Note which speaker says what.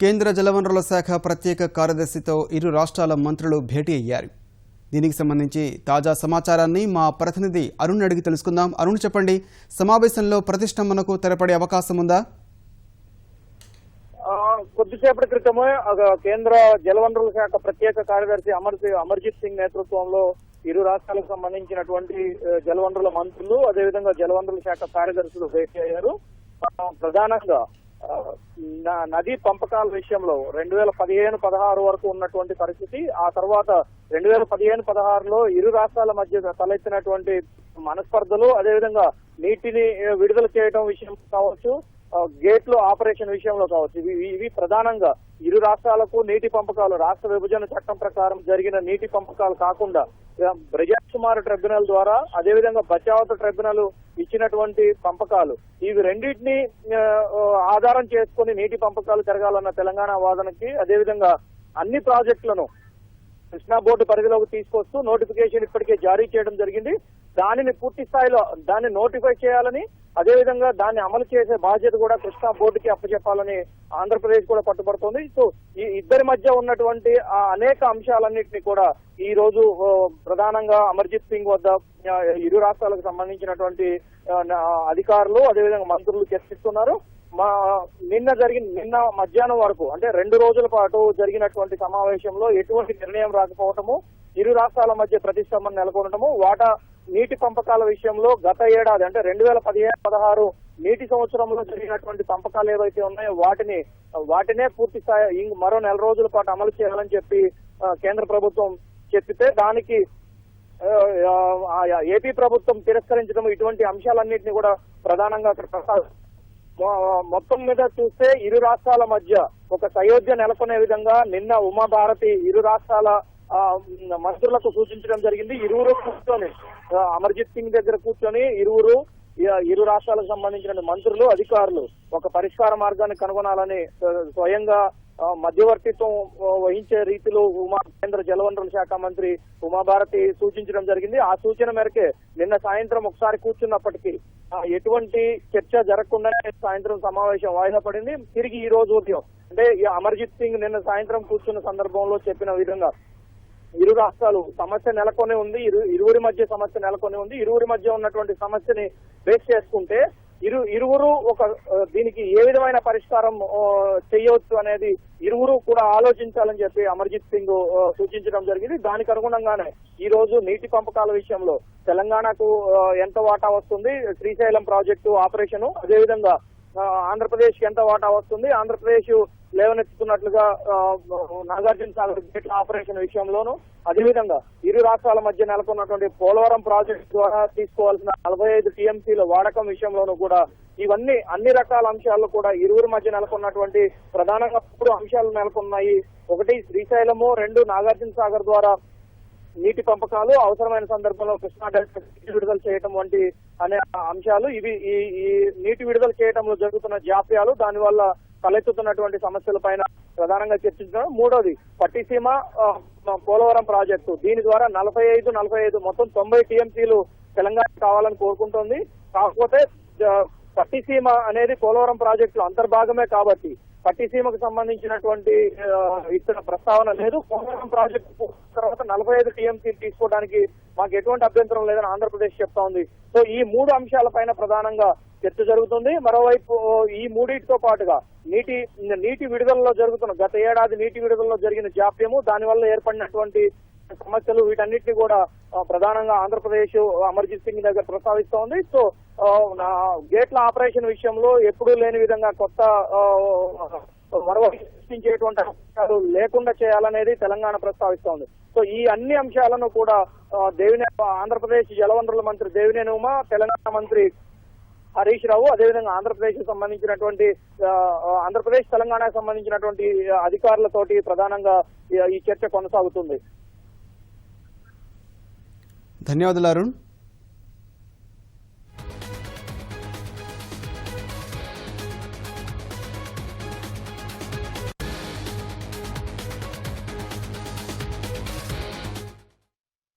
Speaker 1: కేంద్ర జలవనరుల శాఖ ప్రత్యేక కార్యదర్శితో ఇరు రాష్ట్రాల మంత్రులు భేటీ అయ్యారు. దీనికి సంబంధించి తాజా సమాచారాన్ని మా ప్రతినిధి అరుణ్ అడిగి తెలుసుకుందాం. అరుణ్ చెప్పండి సమావేశంలో ప్రతిష్టంభనకు తెరపడే అవకాశం ఉందా?
Speaker 2: ఆ, కొద్దిసేపటి క్రితమే కేంద్ర జలవనరుల శాఖ ప్రత్యేక కార్యదర్శి అమర్ అమర్జిత్ సింగ్ నేతృత్వంలో ఇరు రాష్ట్రాలకు సంబంధించినటువంటి జలవనరుల మంత్రులు అదేవిధంగా జలవనరుల శాఖ కార్యదర్శులు భేటీ అయ్యారు. ప్రధానంగా నదీ పంపకాల విషయంలో రెండు వేల పదిహేను పదహారు వరకు ఉన్నటువంటి పరిస్థితి ఆ తర్వాత రెండు వేల పదిహేను పదహారులో ఇరు రాష్ట్రాల మధ్య తలెత్తినటువంటి మనస్పర్ధలు అదేవిధంగా నీటిని విడుదల చేయడం విషయం కావచ్చు గేట్లు ఆపరేషన్ విషయంలో కావచ్చు ఇవి ఇవి ప్రధానంగా ఇరు రాష్ట్రాలకు నీటి పంపకాలు రాష్ట్ర విభజన చట్టం ప్రకారం జరిగిన నీటి పంపకాలు కాకుండా ఆ, బ్రజాకుమార్ ట్రిబ్యునల్ ద్వారా అదేవిధంగా బచావత ట్రిబ్యునల్ ఇచ్చినటువంటి పంపకాలు ఇవి రెండింటిని ఆధారం చేసుకుని నీటి పంపకాలు జరగాలన్న తెలంగాణ వాదనకి అదేవిధంగా అన్ని ప్రాజెక్టులను కృష్ణా బోర్డు పరిధిలోకి తీసుకొస్తూ నోటిఫికేషన్ ఇప్పటికే జారీ చేయడం జరిగింది. దానిని పూర్తి స్థాయిలో దాన్ని నోటిఫై చేయాలని అదేవిధంగా దాన్ని అమలు చేసే బాధ్యత కూడా కృష్ణా బోర్డుకి అప్పచెప్పాలని ఆంధ్రప్రదేశ్ కూడా పట్టుబడుతోంది సో ఈ ఇద్దరి మధ్య ఉన్నటువంటి ఆ అనేక అంశాలన్నింటినీ కూడా ఈ రోజు ప్రధానంగా అమర్జిత్ సింగ్ వద్ద ఇరు రాష్ట్రాలకు సంబంధించినటువంటి అధికారులు అదేవిధంగా మంత్రులు చర్చిస్తున్నారు. మా నిన్న జరిగిన నిన్న మధ్యాహ్నం వరకు అంటే రెండు రోజుల పాటు జరిగినటువంటి సమావేశంలో ఎటువంటి నిర్ణయం రాకపోవటము ఇరు రాష్ట్రాల మధ్య ప్రతిష్టంభన నెలకొనటము వాటా నీటి పంపకాల విషయంలో గత ఏడాది అంటే రెండు వేల పదిహేను పదహారు నీటి సంవత్సరంలో జరిగినటువంటి పంపకాలు ఏవైతే ఉన్నాయో వాటిని వాటినే పూర్తి స్థాయి మరో నెల రోజుల పాటు అమలు చేయాలని చెప్పి కేంద్ర ప్రభుత్వం చెప్పితే దానికి ఏపీ ప్రభుత్వం తిరస్కరించడం ఇటువంటి అంశాలన్నింటినీ కూడా ప్రధానంగా అక్కడ ప్రస్తావి మొత్తం మీద చూస్తే ఇరు రాష్ట్రాల మధ్య ఒక సయోధ్య నెలకొనే విధంగా నిన్న ఉమాభారతి ఇరు రాష్ట్రాల మంత్రులకు సూచించడం జరిగింది. ఇరువురు కూర్చొని అమర్జిత్ సింగ్ దగ్గర కూర్చొని ఇరువురు ఇరు రాష్ట్రాలకు సంబంధించిన మంత్రులు అధికారులు ఒక పరిష్కార మార్గాన్ని కనుగొనాలని స్వయంగా మధ్యవర్తిత్వం వహించే రీతిలో ఉమా కేంద్ర జలవనరుల శాఖ మంత్రి ఉమాభారతి సూచించడం జరిగింది. ఆ సూచన మేరకే నిన్న సాయంత్రం ఒకసారి కూర్చున్నప్పటికీ ఎటువంటి చర్చ జరగకుండానే సాయంత్రం సమావేశం వాయిదా పడింది. తిరిగి ఈ రోజు ఉదయం. అంటే ఈ అమర్జిత్ సింగ్ నిన్న సాయంత్రం కూర్చున్న సందర్భంలో చెప్పిన విధంగా ఇరు రాష్ట్రాలు సమస్య నెలకొనే ఉంది. ఇరు ఇరువురి మధ్య సమస్య నెలకొనే ఉంది. ఇరువురి మధ్య ఉన్నటువంటి సమస్యని బేస్ చేసుకుంటే ఇరు ఇరువురు ఒక దీనికి ఏ విధమైన పరిష్కారం చేయవచ్చు అనేది ఇరువురు కూడా ఆలోచించాలని చెప్పి అమర్జిత్ సింగ్ సూచించడం జరిగింది. దానికి అనుగుణంగానే ఈ రోజు నీటి పంపకాల విషయంలో తెలంగాణకు ఎంత వాటా వస్తుంది శ్రీశైలం ప్రాజెక్టు ఆపరేషను అదేవిధంగా ఆంధ్రప్రదేశ్ ఎంత వాటా వస్తుంది? ఆంధ్రప్రదేశ్ లేవనెత్తుతున్నట్లుగా నాగార్జున సాగర్ గేట్ల ఆపరేషన్ విషయంలోనూ అదేవిధంగా ఇరు రాష్ట్రాల మధ్య నెలకొన్నటువంటి పోలవరం ప్రాజెక్టు ద్వారా తీసుకోవాల్సిన నలభై ఐదు టీఎంసీల వాడకం విషయంలోనూ కూడా ఇవన్నీ అన్ని రకాల అంశాల్లో కూడా ఇరువురి మధ్య నెలకొన్నటువంటి ప్రధానంగా మూడు అంశాలు నెలకొన్నాయి. ఒకటి శ్రీశైలము రెండు నాగార్జున సాగర్ ద్వారా నీటి పంపకాలు అవసరమైన సందర్భంలో కృష్ణా డెల్టా నీటి విడుదల చేయటం వంటి అనే అంశాలు ఇవి ఈ ఈ నీటి విడుదల చేయటంలో జరుగుతున్న జాప్యాలు దానివల్ల తలెత్తుతున్నటువంటి సమస్యల పైన ప్రధానంగా చర్చించడం మూడోది పట్టిసీమ పోలవరం ప్రాజెక్టు. దీని ద్వారా నలభై ఐదు నలభై ఐదు మొత్తం తొంభై టీఎంసీలు తెలంగాణ కావాలని కోరుకుంటోంది. కాకపోతే పట్టిసీమ అనేది పోలవరం ప్రాజెక్టులో అంతర్భాగమే కాబట్టి పట్టిసీమకు సంబంధించినటువంటి ఆ, ఇక్కడ ప్రస్తావన లేదు. పోలవరం ప్రాజెక్టు తర్వాత నలభై ఐదు టీఎంసీ తీసుకోవడానికి మాకు ఎటువంటి అభ్యంతరం లేదని ఆంధ్రప్రదేశ్ చెప్తా ఉంది. సో ఈ మూడు అంశాలపైన ప్రధానంగా చర్చ జరుగుతుంది. మరోవైపు ఈ మూడింటితో పాటుగా నీటి నీటి విడుదలలో జరుగుతున్న గత ఏడాది నీటి విడుదలలో జరిగిన జాప్యము దానివల్ల ఏర్పడినటువంటి సమస్యలు వీటన్నిటిని కూడా ప్రధానంగా ఆంధ్రప్రదేశ్ అమర్జిత్ సింగ్ దగ్గర ప్రస్తావిస్తోంది సో గేట్ల ఆపరేషన్ విషయంలో ఎప్పుడూ లేని విధంగా కొత్త మరొక సృష్టించేటువంటి అంశాలు లేకుండా చేయాలనేది తెలంగాణ ప్రస్తావిస్తోంది. సో ఈ అన్ని అంశాలను కూడా దేవినే ఆంధ్రప్రదేశ్ జలవనరుల మంత్రి దేవినేని ఉమా తెలంగాణ మంత్రి హరీష్ రావు అదేవిధంగా ఆంధ్రప్రదేశ్ సంబంధించినటువంటి ఆంధ్రప్రదేశ్ తెలంగాణకు సంబంధించినటువంటి అధికారులతోటి ప్రధానంగా ఈ- ఈ చర్చ కొనసాగుతుంది.
Speaker 1: ధన్యవాదాలు అరుణ్.